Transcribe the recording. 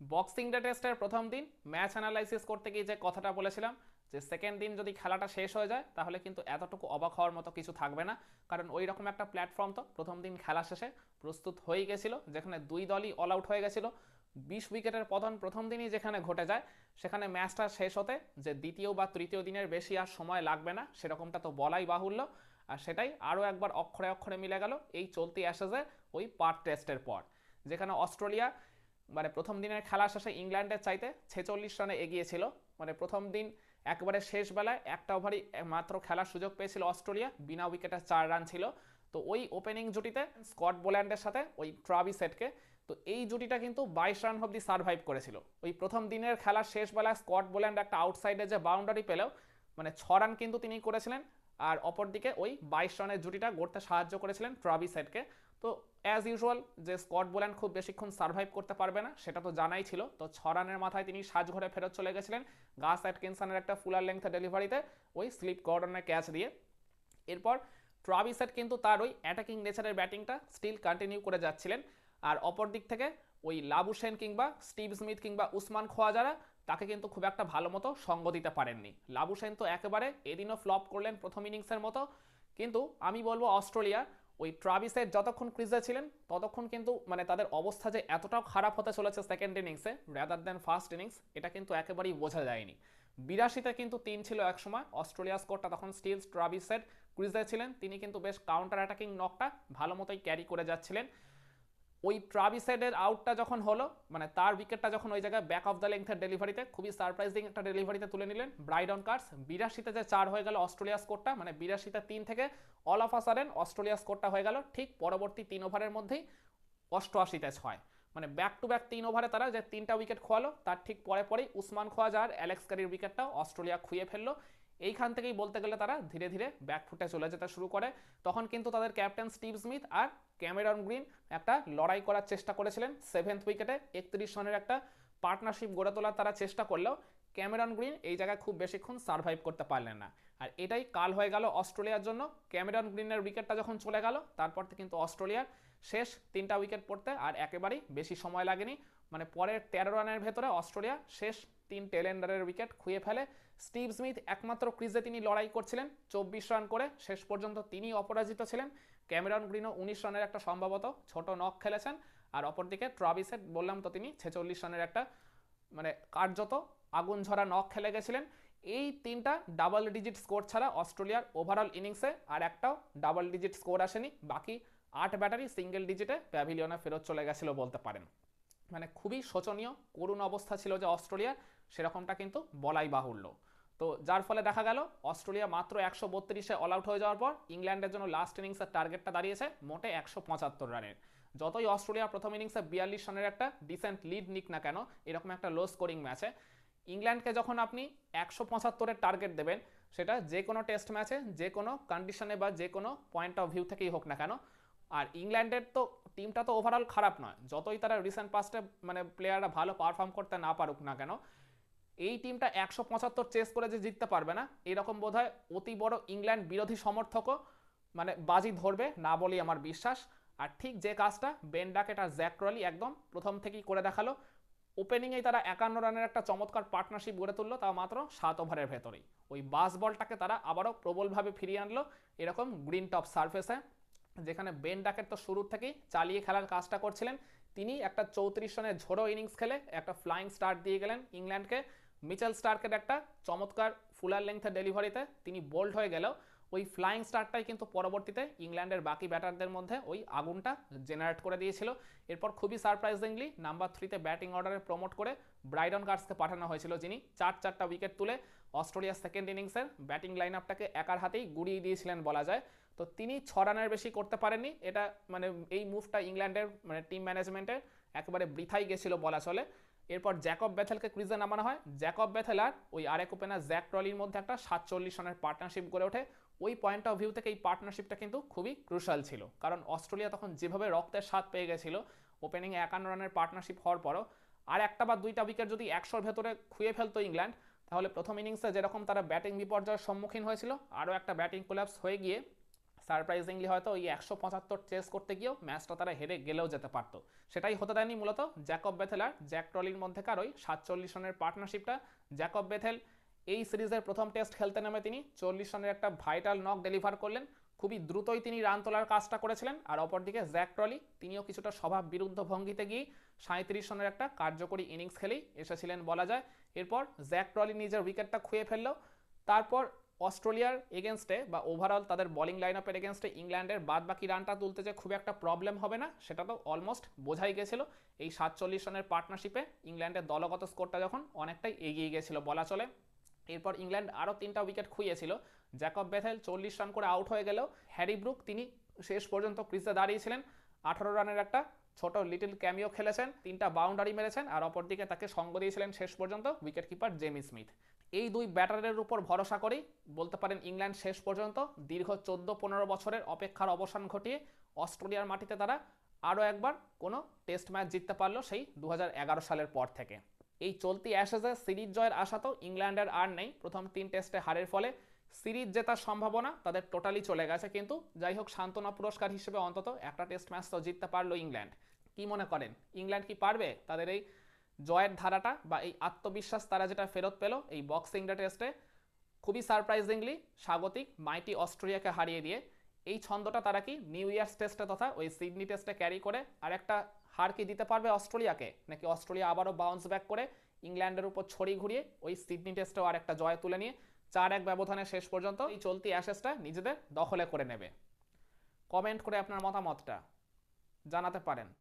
Boxing day টেস্টের প্রথম দিন ম্যাচ অ্যানালাইসিস করতে গিয়ে যে কথাটা বলেছিলাম, যে সেকেন্ড দিন যদি খেলাটা শেষ হয়ে যায়, তাহলে কিন্তু এতটুকু অবাক হওয়ার মতো কিছু থাকবে না। কারণ ওই রকম একটা প্ল্যাটফর্ম তো, প্রথম দিন খেলা শেষে প্রস্তুত হয়েই গেছিল, যেখানে দুই দলই অল আউট হয়ে গেছিল। বিশ উইকেটের পতন প্রথম দিনই যেখানে ঘটে যায়, সেখানে ম্যাচটা শেষ হতে যে দ্বিতীয় বা তৃতীয় দিনের বেশি আর সময় লাগবে না, সেরকমটা তো বলাই বাহুল্য। আর সেটাই আরও একবার অক্ষরে অক্ষরে মিলে গেল এই চলতি অ্যাশেজের ওই পার্ট টেস্টের পর, যেখানে অস্ট্রেলিয়া মানে প্রথম দিনের খেলা শেষে ইংল্যান্ডের চাইতে ছেচল্লিশ রানে এগিয়েছিল। মানে প্রথম দিন একবারে শেষ বেলায় একটা ওভারই মাত্র খেলার সুযোগ পেয়েছিল অস্ট্রেলিয়া, বিনা উইকেটে চার রান ছিল। তো ওই ওপেনিং জুটিতে স্কট বোল্যান্ডের সাথে ওই ট্রাভি সেটকে, তো এই জুটিটা কিন্তু বাইশ রান অব্দি সার্ভাইভ করেছিল। ওই প্রথম দিনের খেলার শেষ বেলায় স্কট বোল্যান্ড একটা আউটসাইডে যে বাউন্ডারি পেলেও মানে ছ রান কিন্তু তিনি করেছিলেন। আর অপরদিকে ওই বাইশ রানের জুটিটা গড়তে সাহায্য করেছিলেন ট্রাভি সেটকে। তো অ্যাজ ইউজুয়াল যে স্কট বোল্যান্ড খুব বেশিক্ষণ সার্ভাইভ করতে পারবে না, সেটা তো জানাই ছিল। তো ছ রানের মাথায় তিনি সাজঘরে ফেরত চলে গেছিলেন গাস অ্যাটকিনসনের একটা ফুলার লেংথে ডেলিভারিতে ওই স্লিপ গর্ডনের ক্যাচ দিয়ে। এরপর ট্রাভিসেট কিন্তু তার ওই অ্যাটাকিং নেচারের ব্যাটিংটা স্টিল কন্টিনিউ করে যাচ্ছিলেন। আর অপর দিক থেকে ওই লাবুসেন কিংবা স্টিভ স্মিথ কিংবা উসমান খোয়াজারা তাকে কিন্তু খুব একটা ভালো মতো সঙ্গ দিতে পারেননি। লাবুসেন তো একেবারে এদিনও ফ্লপ করলেন প্রথম ইনিংসের মতো। কিন্তু আমি বলব অস্ট্রেলিয়া ওই ট্রাভিসের যতক্ষণ ক্রিজে ছিলেন, ততক্ষণ কিন্তু মানে তাদের অবস্থা যে এতটাও খারাপ হতে চলেছে সেকেন্ড ইনিংসে র্যাদার দেন ফার্স্ট ইনিংস এটা কিন্তু একেবারেই বোঝা যায়নি। বিরাশিতে কিন্তু তিন ছিল একসময় অস্ট্রেলিয়া স্কোরটা তখন স্টিল ট্রাভিসের ক্রিজে ছিলেন, তিনি কিন্তু বেশ কাউন্টার অ্যাটাকিং নকটা ভালো মতোই ক্যারি করে যাচ্ছিলেন। ওই ট্রাভিসেডের আউটটা যখন হলো মানে তার উইকেটটা যখন ওই জায়গায় ব্যাক অফ দ্য লেংথের ডেলিভারিতে খুবই সারপ্রাইজিং একটা ডেলিভারিতে তুলে নিলেন ব্রাইডন কার্স বিরাশিতে যে চার হয়ে গেল অস্ট্রেলিয়া স্কোরটা মানে বিরাশিতে তিন থেকে all of a sudden Australia স্কোরটা হয়ে গেল ঠিক পরবর্তী তিন ওভারের মধ্যেই অষ্টআশিতে ছয়। মানে ব্যাক টু ব্যাক তিন ওভারে তারা যে তিনটা উইকেট খোয়ালো, তার ঠিক পরে পরেই উসমান খোয়াজা আর অ্যালেক্স কারির উইকেটটাও অস্ট্রেলিয়া খুঁয়ে ফেলল। এইখান থেকেই বলতে গেলে তারা ধীরে ধীরে ব্যাক ফুটে চলে যেতে শুরু করে। তখন কিন্তু তাদের ক্যাপ্টেন স্টিভ স্মিথ আর ক্যামেরন গ্রিন একটা লড়াই করার চেষ্টা করেছিলেন। সেভেন্থ উইকেটে একত্রিশ রানের একটা পার্টনারশিপ গড়ে তোলার তারা চেষ্টা করলেও ক্যামেরন গ্রিন এই জায়গায় খুব বেশিক্ষণ সার্ভাইভ করতে পারলেন না। আর এটাই কাল হয়ে গেল অস্ট্রেলিয়ার জন্য। ক্যামেরন গ্রিনের উইকেটটা যখন চলে গেল, তারপর কিন্তু অস্ট্রেলিয়ার শেষ তিনটা উইকেট পড়তে আর একেবারেই বেশি সময় লাগেনি। মানে পরের তেরো রানের ভেতরে অস্ট্রেলিয়া শেষ তিন টেলেন্ডারের উইকেট খুঁয়ে ফেলে। স্টিভ স্মিথ একমাত্র ক্রিজে তিনি লড়াই করছিলেন, চব্বিশ রান করে শেষ পর্যন্ত তিনি অপরাজিত ছিলেন। ক্যামেরন গ্রিনও উনিশ রানের একটা সম্ভবত ছোট নক খেলেছেন আর অপরদিকে ট্রাভিসেট বললাম তো তিনি ছেচল্লিশ রানের একটা মানে কার্যত আগুন ঝরা নক খেলে গেছিলেন। এই তিনটা ডাবল ডিজিট স্কোর ছাড়া অস্ট্রেলিয়ার ওভারঅল ইনিংসে আর একটাও ডাবল ডিজিট স্কোর আসেনি। বাকি আট ব্যাটারি সিঙ্গেল ডিজিটে প্যাভিলিয়নে ফেরত চলে গেছিল বলতে পারেন। মানে খুবই শোচনীয়, করুণ অবস্থা ছিল যে অস্ট্রেলিয়ার, সেরকমটা কিন্তু বলাই বাহুল্য। তো যার ফলে দেখা গেল, অস্ট্রেলিয়া মাত্র একশো বত্রিশে অল আউট হয়ে যাওয়ার পর ইংল্যান্ডের জন্য লাস্ট ইনিংসের টার্গেটটা দাঁড়িয়েছে মোটে একশো পঁচাত্তর রানের। যতই অস্ট্রেলিয়া প্রথম ইনিংসে বিয়াল্লিশ রানের একটা ডিসেন্ট লিড নিক না কেন, এরকম একটা লো স্কোরিং ম্যাচে ইংল্যান্ডকে যখন আপনি একশো পঁচাত্তরের টার্গেট দেবেন, সেটা যে কোনো টেস্ট ম্যাচে যে কোনো কন্ডিশনে বা যে কোনো পয়েন্ট অফ ভিউ থেকেই হোক না কেন আর ইংল্যান্ডের তো টিমটা তো ওভারঅল খারাপ নয়। যতই তারা রিসেন্ট পাস্টে মানে প্লেয়াররা ভালো পারফর্ম করতে না পারুক না কেন, এই টিমটা একশো পঁচাত্তর চেস করে যে জিততে পারবে না, এরকম বোধ হয় অতি বড় ইংল্যান্ড বিরোধী সমর্থকও মানে বাজি ধরবে না বলি আমার বিশ্বাস। আর ঠিক যে কাজটা বেন ডাকেট আর জ্যাক একদম প্রথম থেকেই করে দেখাল। ওপেনিংয়েই তারা একান্ন রানের একটা চমৎকার পার্টনারশিপ গড়ে তুললো তাও মাত্র সাত ওভারের ভেতরেই। ওই বাস বলটাকে তারা আবারও প্রবলভাবে ফিরিয়ে আনলো, এরকম গ্রিন টপ সারফেসে যেখানে বেন ডাকেট তো শুরুর থেকেই চালিয়ে খেলার কাজটা করছিলেন। তিনি একটা চৌত্রিশ রানের ঝোড়ো ইনিংস খেলে একটা ফ্লাইং স্টার্ট দিয়ে গেলেন ইংল্যান্ডকে। মিচেল স্টার্কের একটা চমৎকার ফুলার লেংথের ডেলিভারিতে তিনি বোল্ড হয়ে গেলেও ওই ফ্লাইং স্টারটাই কিন্তু পরবর্তীতে ইংল্যান্ডের বাকি ব্যাটারদের মধ্যে ওই আগুনটা জেনারেট করে দিয়েছিল। এরপর খুবই সারপ্রাইজিংলি নাম্বার থ্রিতে ব্যাটিং অর্ডারে প্রমোট করে ব্রাইডন কার্সকে পাঠানো হয়েছিল, যিনি চার চারটা উইকেট তুলে অস্ট্রেলিয়ার সেকেন্ড ইনিংসের ব্যাটিং লাইন আপটাকে একার হাতেই গুড়িয়ে দিয়েছিলেন বলা যায়। তো তিনি ছ রানের বেশি করতে পারেননি। এটা মানে এই মুভটা ইংল্যান্ডের মানে টিম ম্যানেজমেন্টের একেবারে বৃথাই গেছিল বলা চলে এরপর জ্যাকব বেথেলকে ক্রিজে নামানো হয়। জ্যাকব বেথেল আর ওই আরেক ওপেনার জ্যাক ট্রলির মধ্যে একটা সাতচল্লিশ রানের পার্টনারশিপ গড়ে ওঠে। ওই পয়েন্ট অফ ভিউ থেকে এই পার্টনারশিপটা কিন্তু খুবই ক্রুশাল ছিল। কারণ অস্ট্রেলিয়া তখন যেভাবে রক্তের স্বাদ পেয়ে গেছিল ওপেনিংয়ে একান্ন রানের পার্টনারশিপ হওয়ার পরও, আর একটা বা দুইটা উইকেট যদি একশোর ভেতরে খুঁয়ে ফেলতো ইংল্যান্ড, তাহলে প্রথম ইনিংসে যেরকম তারা ব্যাটিং বিপর্যয়ের সম্মুখীন হয়েছিল, আরও একটা ব্যাটিং কোল্যাপস হয়ে গিয়ে সারপ্রাইজিংলি হয়তো ওই একশো পঁচাত্তর চেস করতে গিয়েও ম্যাচটা তারা হেরে গেলেও যেতে পারতো। সেটাই হতে দেয়নি মূলত জ্যাকব বেথেল আর জ্যাক ট্রলির মধ্যেকার ওই সাতচল্লিশ রানের পার্টনারশিপটা জ্যাকব বেথেল এই সিরিজের প্রথম টেস্ট খেলতে নেমে তিনি চল্লিশ রানের একটা ভাইটাল নক ডেলিভার করলেন। খুবই দ্রুতই তিনি রান তোলার কাজটা করেছিলেন। আর অপরদিকে জ্যাক ট্রলি তিনিও কিছুটা স্বভাব বিরুদ্ধ ভঙ্গিতে গিয়ে সাঁত্রিশ রানের একটা কার্যকরী ইনিংস খেলেই এসেছিলেন বলা যায়। এরপর জ্যাক ট্রলি নিজের উইকেটটা খুঁয়ে ফেলল। তারপর অস্ট্রেলিয়ার এগেনস্টে বা ওভারঅল তাদের বোলিং লাইন আপের এগেনস্টে ইংল্যান্ডের বাদ বাকি রানটা তুলতে যে খুব একটা প্রবলেম হবে না, সেটা তো অলমোস্ট বোঝাই গেছিল। এই সাতচল্লিশ রানের পার্টনারশিপে ইংল্যান্ডের দলগত স্কোরটা যখন অনেকটাই এগিয়ে গেছিল বলা চলে। এরপর ইংল্যান্ড আরও তিনটা উইকেট খুইয়েছিল। জ্যাকব বেথেল চল্লিশ রান করে আউট হয়ে গেলেও হ্যারি ব্রুক তিনি শেষ পর্যন্ত ক্রিজে দাঁড়িয়েছিলেন আঠারো রানের একটা ছোট লিটল ক্যামিও খেলেছেন, তিনটা বাউন্ডারি মেরেছেন, আর অপরদিকে তাকে সঙ্গ দিয়েছিলেন শেষ পর্যন্ত উইকেট কিপার জেমি স্মিথ এই দুই ব্যাটারের উপর ভরসা করেই বলতে পারেন ইংল্যান্ড শেষ পর্যন্ত দীর্ঘ চোদ্দ পনেরো বছরের অপেক্ষার অবসান ঘটিয়ে অস্ট্রেলিয়ার মাটিতে তারা আরও একবার কোনো টেস্ট ম্যাচ জিততে পারল সেই দু হাজার এগারো সালের পর থেকে। এই চলতি অ্যাশেজে সিরিজ জয়ের আশা তো ইংল্যান্ডের আর নেই। প্রথম তিন টেস্টে হারের ফলে সিরিজ জেতার সম্ভাবনা তাদের টোটালি চলে গেছে। কিন্তু যাই হোক, সান্ত্বনা পুরস্কার হিসেবে অন্তত একটা টেস্ট ম্যাচ তো জিততে পারল ইংল্যান্ড। কি মনে করেন? ইংল্যান্ড কি পারবে? তাদের এই জয়ের ধারাটা বা এই আত্মবিশ্বাস তারা যেটা ফেরত পেল এই বক্সিং ডে টেস্টে খুবই সারপ্রাইজিংলি স্বাগতিক মাইটি অস্ট্রেলিয়াকে হারিয়ে দিয়ে এই ছন্দটা তারা কি নিউ ইয়ার্স টেস্টে তথা ওই সিডনি টেস্টে ক্যারি করে আর একটা হার কি দিতে পারবে অস্ট্রেলিয়াকে? নাকি অস্ট্রেলিয়া আবারও বাউন্স ব্যাক করে ইংল্যান্ডের উপর ছড়ি ঘুরিয়ে ওই সিডনি টেস্টেও আর একটা জয় তুলে নিয়ে চার এক ব্যবধানে শেষ পর্যন্ত এই চলতি অ্যাশেসটা নিজেদের দখলে করে নেবে। কমেন্ট করে আপনার মতামতটা জানাতে পারেন।